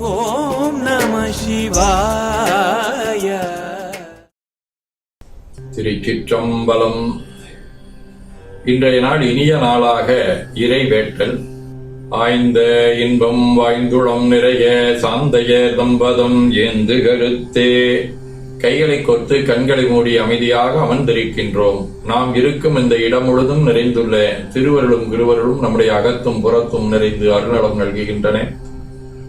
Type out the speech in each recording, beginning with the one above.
ஓம் நம சிவாய. திருச்சிற்றம்பலம். இன்றைய நாள் இனிய நாளாக இறை வேட்டல் ஆய்ந்த இன்பம் வாய்ந்துளம் நிறைய சாந்தைய தம்பதம் ஏந்து கருத்தே. கைகளை கொத்து கண்களை மூடி அமைதியாக அமர்ந்திருக்கின்றோம். நாம் இருக்கும் இந்த இடம் முழுதும் நிறைந்துள்ள திருவருளும் குருவருளும் நம்முடைய அகத்தும் புறத்தும் நிறைந்து அருளம் நல்குகின்றன.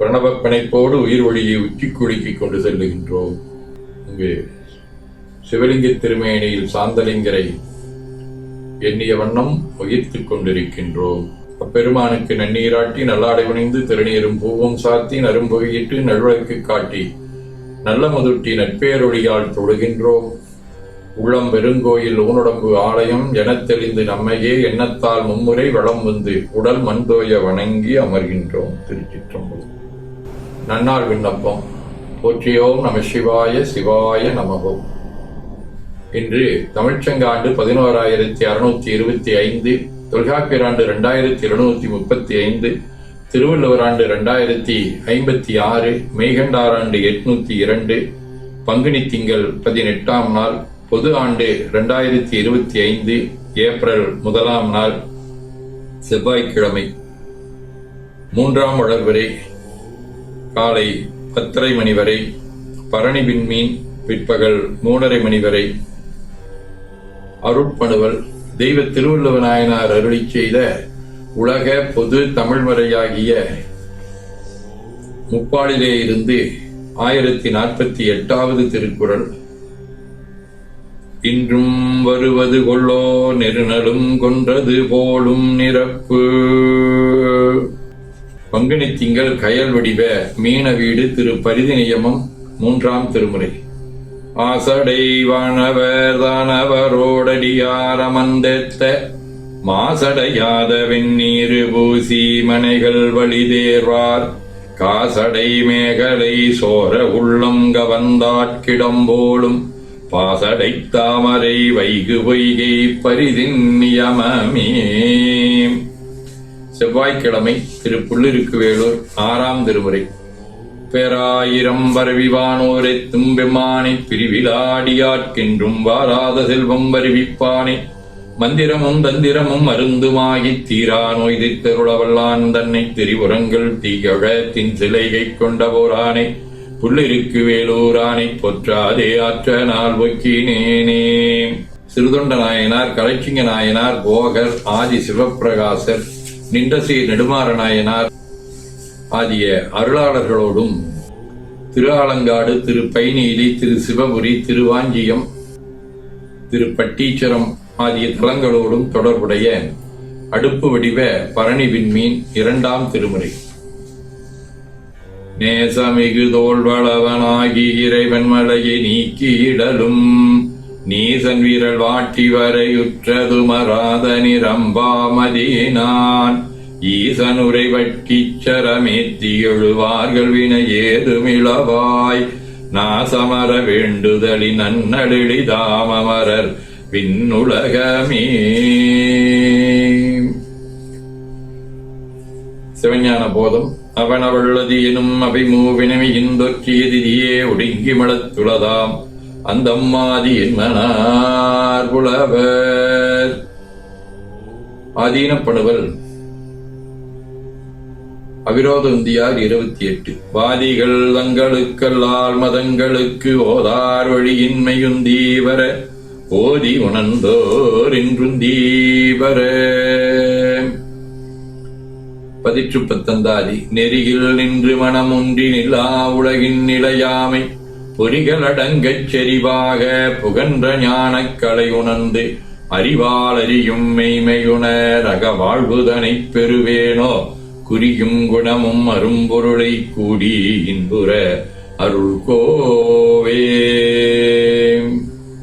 பிரணவ பிணைப்போடு உயிர் ஒளியை உச்சி குலுக்கிக் கொண்டு செல்லுகின்றோம். இங்கு சிவலிங்க திருமேனியில் சாந்தலிங்கரை எண்ணிய வண்ணம் உயிர்த்துக் கொண்டிருக்கின்றோம். அப்பெருமானுக்கு நன்னீராட்டி நல்லாடை புனைந்து திருநீரும் பூவும் சாத்தி நரும்புகையிட்டு நல்வழக்கு காட்டி நல்ல முதுட்டி நட்பேரொழியால் தொழுகின்றோம். உள்ளம் பெருங்கோயில் ஊனுடம்பு ஆலயம் எனத் தெளிந்து நம்மையே எண்ணத்தால் மும்முறை வளம் வந்து உடல் மண்தோய வணங்கி அமர்கின்றோம். திருச்சிற்றம்பலம். நன்னார் விண்ணப்பம். போற்றியோம் நம சிவாய சிவாய நமகோம் இன்று தமிழ்ச்சங்க ஆண்டு பதினோராயிரத்தி அறுநூத்தி இருபத்தி ஐந்து தொல்காப்பியர் ஆண்டு ரெண்டாயிரத்தி இருநூத்தி முப்பத்தி ஐந்து திருவள்ளுவர் ஆண்டு ரெண்டாயிரத்தி ஐம்பத்தி ஆறு மெய்கண்டார் ஆண்டு எட்நூத்தி இரண்டு பங்குனி திங்கள் பதினெட்டாம் நாள் பொது ஆண்டு ரெண்டாயிரத்தி இருபத்தி ஐந்து ஏப்ரல் முதலாம் நாள் செவ்வாய்க்கிழமை. மூன்றாம் வளர்வரை காலை பத்தரை மணி வரை பரணி விண்மீன் பிற்பகல் மூணரை மணி வரை. அருட்பணுவல் தெய்வ திருவள்ளுவ நாயனார் அருளி செய்த உலக பொது தமிழ்மறையாகிய முப்பாளிலே இருந்து ஆயிரத்தி நாற்பத்தி எட்டாவது திருக்குறள். இன்றும் வருவது கொள்ளோ நெருநலும் கொன்றது போலும் நிரப்பு. பங்குனி திங்கள் கயல் வடிவ மீன வீடு திரு பரிதி நியமம் மூன்றாம் திருமுறை. ஆசடை வானவர் தானவரோடடியாரமந்தெத்த மாசடையாத வெந்நீரு பூசி மனைகள் வழிதேர்வார் காசடை மேகலை சோர உள்ளம் கவந்தாட்கிடம்போலும் பாசடை தாமரை வைகு பொய்கை பரிதின் நியமமே செவ்வாய்க்கிழமை திரு புள்ளிருக்கு வேலூர் ஆறாம் திருமுறை. பேராயிரம் வருவிவானோரை தும்பெமானை பிரிவிலாடியாட்கின்றும் வாராத செல்வம் வருவிப்பானே. மந்திரமும் தந்திரமும் மருந்துமாகித் தீரா நோய் தித்தருளவல்லான் தன்னை திரிபுரங்கள் தீகழ சிலைகை கொண்ட கொண்டவோரானை புள்ளிருக்கு வேலூரானை பொற்றாதே ஆற்ற நாள் ஒக்கினேனே. சிறுதொண்ட நாயனார் கலைச்சிங்க நாயனார் போகர் ஆதி சிவப்பிரகாசர் நின்றசி நெடுமாறநாயனார் ஆகிய அருளாளர்களோடும் திரு ஆலங்காடு திரு பைநீலி திரு சிவபுரி திருவாஞ்சியம் திரு பட்டீச்சரம் ஆகிய தலங்களோடும் தொடர்புடைய அடுப்பு வடிவ பரணி விண்மீன் இரண்டாம் திருமுறை. நேசமிகு தோல்வளவனாகி இறைவன் மலையை நீக்கியிடலும் நீசன் வீரல் வாட்டி வரையுற்றது மராத நிரம்பாமதியினான் ஈசனுரை வட்டிச் சரமேத்தி எழுவார்கள் வினை ஏதுமிளவாய் நாசமர வேண்டுதலி நன்னடிழி தாமமரர் விண்ணுலகமே சிவஞான போதம் அவன் அவளது எனும் அபிமூவினமி இந்தொற்றியதியே ஒடுங்கி மலத்துளதாம். அந்த அம்மாதி புலவர். ஆதீனப்படுவல் அவிரோதந்தியார் இருபத்தி எட்டு வாதிகள் தங்களுக்கல்லால் மதங்களுக்கு ஓதார் வழியின்மையுந்தீவர ஓதி உணர்ந்தோர் என்றுந்தீவர பதிற்று பத்தந்தாதி நெறியில் நின்று மனமுன்றி நிலா உலகின் நிலையாமை பொறிகளடங்கச் செறிவாக புகன்ற ஞானக்கலை உணர்ந்து அறிவால் அறியும் மெய்மையுணர் வாழ்வுதனைப் பெறுவேனோ? குறியும் குணமும் அரும்பொருளை கூடி இன்புற அருள் கோவே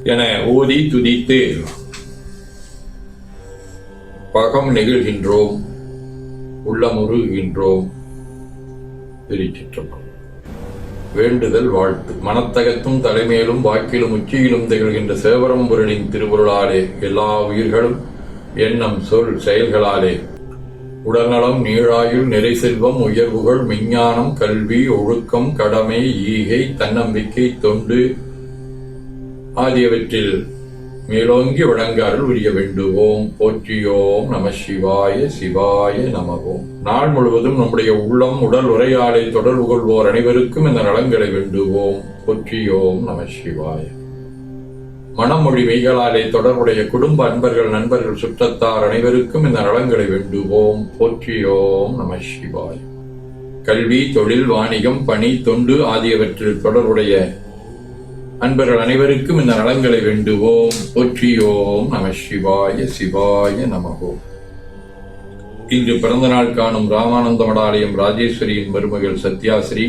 என ஓதி துதித்து பகம் நெகிழ்கின்றோம் உள்ளமுருகின்றோம் திருச்சிற்றம்பலம் வேண்டுதல் வாழ்த்து. மனத்தகத்தும் தலைமையிலும் வாக்கிலும் உச்சியிலும் திகழ்கின்ற சேவரம்புரனின் திருவுருளாலே எல்லா உயிர்களும் எண்ணம் சொல் செயல்களாலே. உடல்நலம் நீழாயுள் நிறை செல்வம் உயர்வுகள் விஞ்ஞானம் கல்வி ஒழுக்கம் கடமை ஈகை தன்னம்பிக்கை தொண்டு ஆகியவற்றில் மேலோங்கி வழங்க அருள் வேண்டுவோம். போற்றியோம் நம சிவாய சிவாய நமவோம் நாள் முழுவதும் நம்முடைய உள்ளம் உடல் உரையாடை தொடர்பு கொள்வோர் அனைவருக்கும் இந்த நலன்களை வேண்டுவோம். போற்றியோம் நம சிவாய. மனமொழி மெய்களாலே தொடர்புடைய குடும்ப அன்பர்கள் நண்பர்கள் சுற்றத்தார் அனைவருக்கும் இந்த நலங்களை வேண்டுவோம். போற்றியோம் நம சிவாய. கல்வி தொழில் வாணிகம் பணி தொண்டு ஆகியவற்றில் தொடர்புடைய அன்பர்கள் அனைவருக்கும் இந்த நலங்களை வேண்டுவோம். போற்றியோம் நம சிவாய சிவாய நமகோம் இன்று பிறந்த நாள் காணும் ராமானந்த மடாலயம் ராஜேஸ்வரியின் மருமகள் சத்யாஸ்ரீ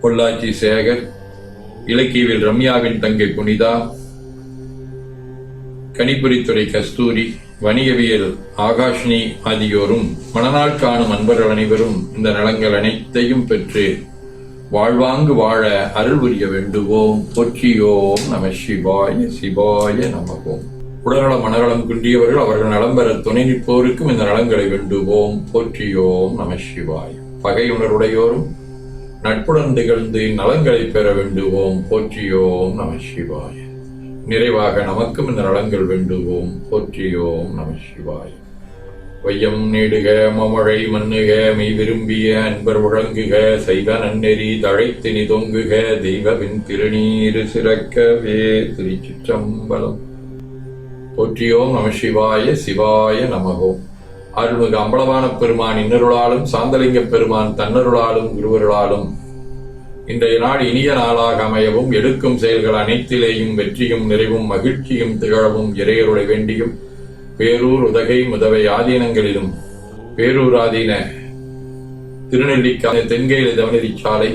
பொள்ளாச்சி சேகர் இலக்கியவில் ரம்யாவின் தங்கை புனிதா கணிப்பொறித்துறை கஸ்தூரி வணிகவியல் ஆகாஷ்னி ஆகியோரும் மணநாள் காணும் அன்பர்கள் அனைவரும் இந்த நலங்கள் அனைத்தையும் பெற்று வாழ்வாங்கு வாழ அருள் புரிய வேண்டுவோம். போற்றியோம் நம சிவாய சிவாய நமகோம். உடல்நலம் மனநலம் குன்றியவர்கள் அவர்கள் நலம் பெற துணை நிற்போருக்கும் இந்த நலங்களை வேண்டுவோம். போற்றியோம் நம சிவாய. பகையுணருடையோரும் நட்புடன் திகழ்ந்து நலங்களை பெற வேண்டுவோம். போற்றியோம் நம சிவாய. நிறைவாக நமக்கும் இந்த நலங்கள் வேண்டுவோம். போற்றியோம் நம சிவாய. வையம் நீடுக மமழை மன்னுக மெய் விரும்பிய அன்பர் உழங்குக செய்வ நன்னெறி தழைத்து நிதொங்குக தெய்வவின் திருநீரு சிறக்கவே திருச்சிற்றம்பலம். போற்றியோம் நம சிவாய சிவாய நமகோம் அருள்மிகு அம்பலமான பெருமான் இன்னருளாலும் சாந்தலிங்க பெருமான் தன்னருளாலும் குருவருளாலும் இன்றைய நாள் இனிய நாளாக அமையவும் எடுக்கும் செயல்கள் அனைத்திலேயும் வெற்றியும் நிறைவும் மகிழ்ச்சியும் திகழவும் இறையருளை வேண்டியும் பேரூர் உதகை முதவை ஆதீனங்களிலும் பேரூர் ஆதீன திருநெல்லிக்கான தென்கையில தவநிதி சாலை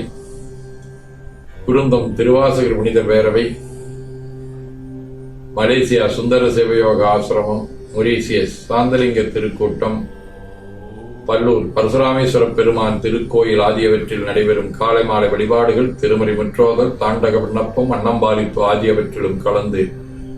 குருந்தம் திருவாசகர் புனித பேரவை மலேசியா சுந்தர சிவயோக ஆசிரமம் மொரீசியஸ் சாந்தலிங்க திருக்கூட்டம் பல்லூர் பரசுராமேஸ்வர பெருமான் திருக்கோயில் ஆகியவற்றில் நடைபெறும் காலை மாலை வழிபாடுகள் திருமறை முற்றோதல் தாண்டக விண்ணப்பம் அன்னம்பாலிப்பு ஆகியவற்றிலும் கலந்து